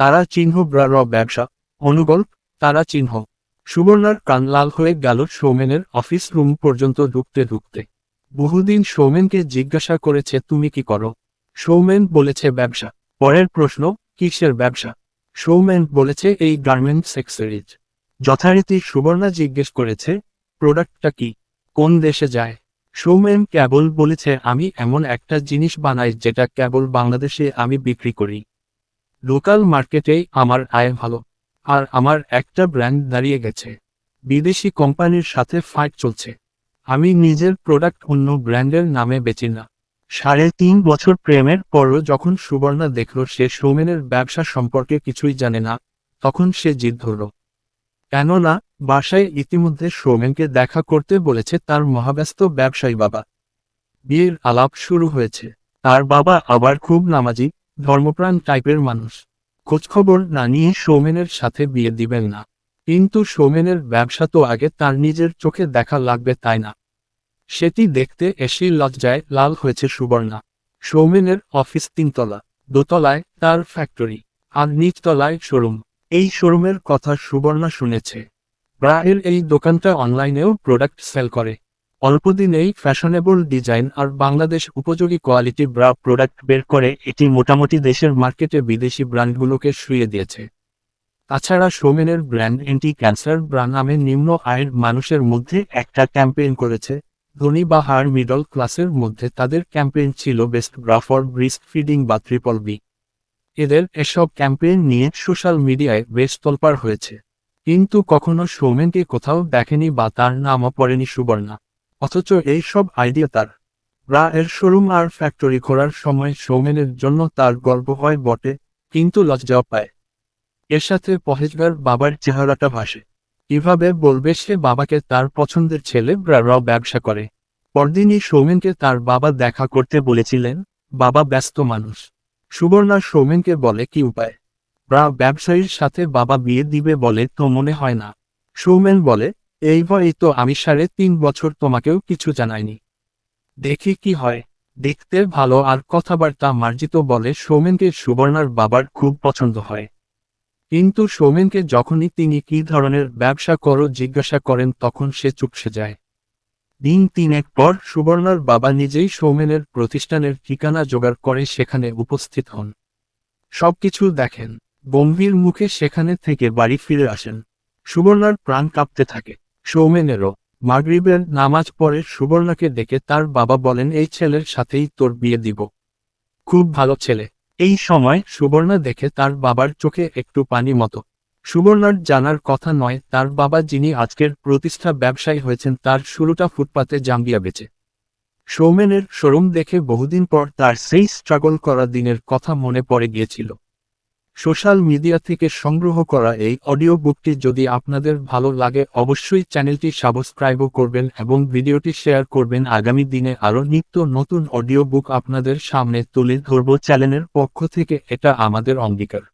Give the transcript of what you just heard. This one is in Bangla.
তারা চিহ্ন ব্রা ব্যবসা, অনুগল্প, তারা চিহ্ন। সুবর্ণার কান লাল হয়ে গেল সৌমেনের অফিস রুম পর্যন্ত ঢুকতে ঢুকতে। বহুদিন সৌমেনকে জিজ্ঞাসা করেছে, তুমি কি করো? সৌমেন বলেছে, ব্যবসা। পরের প্রশ্ন, কিসের ব্যবসা? সৌমেন বলেছে, এই গার্মেন্ট সেক্সরিজ। যথারীতি সুবর্ণা জিজ্ঞেস করেছে, প্রোডাক্টটা কি? কোন দেশে যায়? সৌমেন কেবল বলেছে, আমি এমন একটা জিনিস বানাই যেটা কেবল বাংলাদেশে আমি বিক্রি করি। লোকাল মার্কেটেই আমার আয় ভালো। আর আমার একটা ব্র্যান্ড দাঁড়িয়ে গেছে। বিদেশি কোম্পানির সাথে ফাইট চলছে। আমি নিজের প্রোডাক্ট অন্য ব্র্যান্ডের নামে বেচি না। সাড়ে তিন বছর প্রেমের পরও যখন সুবর্ণা দেখল সে সৌমেনের ব্যবসা সম্পর্কে কিছুই জানে না, তখন সে জিদ ধরল। কেননা, বাসায় ইতিমধ্যে সৌমেনকে দেখা করতে বলেছে তার মহাব্যস্ত ব্যবসায়ী বাবা। বিয়ের আলাপ শুরু হয়েছে। তার বাবা আবার খুব নামাজি ধর্মপ্রাণ টাইপের মানুষ। খোঁজখবর না নিয়ে সৌমেনের সাথে বিয়ে দিবেন না। কিন্তু সৌমেনের ব্যবসা তো আগে তার নিজের চোখে দেখা লাগবে তাই না? সেটি দেখতে এসেই লজ্জায় লাল হয়েছে সুবর্ণা। সৌমেনের অফিস তিনতলা, দোতলায় তার ফ্যাক্টরি আর নিচতলায় শোরুম এই শোরুমের কথা সুবর্ণা শুনেছে। ব্রায়ের এই দোকানটা অনলাইনেও প্রোডাক্ট সেল করে। অল্পদিনেই ফ্যাশনেবল ডিজাইন আর বাংলাদেশ উপযোগী কোয়ালিটি ব্রা প্রোডাক্ট বের করে এটি মোটামুটি দেশের মার্কেটে বিদেশি ব্র্যান্ডগুলোকে শুয়ে দিয়েছে। তাছাড়া সোমেনের ব্র্যান্ড এন্টি ক্যান্সার ব্রা নামে নিম্ন আয়ের মানুষের মধ্যে একটা ক্যাম্পেইন করেছে। ধনী বা হার মিডল ক্লাসের মধ্যে তাদের ক্যাম্পেইন ছিল best bra for breast feeding বা ট্রিপল বি। এদের এসব ক্যাম্পেইন নিয়ে সোশ্যাল মিডিয়ায় বেশ তোলপাড় হয়েছে। কিন্তু কখনো সৌমেনকে কোথাও দেখেনি বা তার নামও পড়েনি সুবর্ণা। অথচ এই সব আইডিয়া তার। রা এর শোরুম আর ফ্যাক্টরি খোলার সময় সৌমেনের জন্য তার গল্প হয় বটে, কিন্তু লজ্জাও পায়। এর সাথে পহেজগার বাবার চেহারাটা ভাসে। কীভাবে বলবে সে বাবাকে তার পছন্দের ছেলে ব্রারাও ব্যবসা করে। পরদিনই সৌমেনকে তার বাবা দেখা করতে বলেছিলেন, বাবা ব্যস্ত মানুষ। সুবর্ণা সৌমেনকে বলে, কি উপায়? ব্রা, ব্যবসায়ীর সাথে বাবা বিয়ে দিবে বলে তো মনে হয় না। সৌমেন বলে এই তো আমি সাড়ে তিন বছর তোমাকেও কিছু জানাইনি। দেখি কি হয়। দেখতে ভালো আর কথাবার্তা মার্জিত বলে সৌমেনকে সুবর্ণার বাবার খুব পছন্দ হয়। কিন্তু সৌমেনকে যখনই তিনি কি ধরনের ব্যবসা করো জিজ্ঞাসা করেন তখন সে চুপসে যায়। দিন তিনেক পর সুবর্ণার বাবা নিজেই সৌমেনের প্রতিষ্ঠানের ঠিকানা জোগাড় করে সেখানে উপস্থিত হন। সবকিছু দেখেন। গম্ভীর মুখে সেখানে থেকে বাড়ি ফিরে আসেন। সুবর্ণার প্রাণ কাঁপতে থাকে। সৌমেনেরও মাগরিবের নামাজ পড়ে সুবর্ণাকে দেখে তার বাবা বলেন, এই ছেলের সাথেই তোর বিয়ে দিব। খুব ভালো ছেলে। এই সময় সুবর্ণা দেখে তার বাবার চোখে একটু পানি মতো। সুবর্ণার জানার কথা নয়, তার বাবা যিনি আজকের প্রতিষ্ঠা ব্যবসায়ী হয়েছেন, তার শুরুটা ফুটপাতে জাম্বিয়া বেচে। সৌমেনের শোরুম দেখে বহুদিন পর তার সেই স্ট্রাগল করা দিনের কথা মনে পড়ে গিয়েছিল। সোশ্যাল মিডিয়া থেকে সংগ্রহ করা এই অডিও বুকটি যদি আপনাদের ভালো লাগে, অবশ্যই চ্যানেলটি সাবস্ক্রাইবও করবেন এবং ভিডিওটি শেয়ার করবেন। আগামী দিনে আরও নিত্য নতুন অডিও বুক আপনাদের সামনে তুলে ধরব চ্যানেলের পক্ষ থেকে। এটা আমাদের অঙ্গীকার।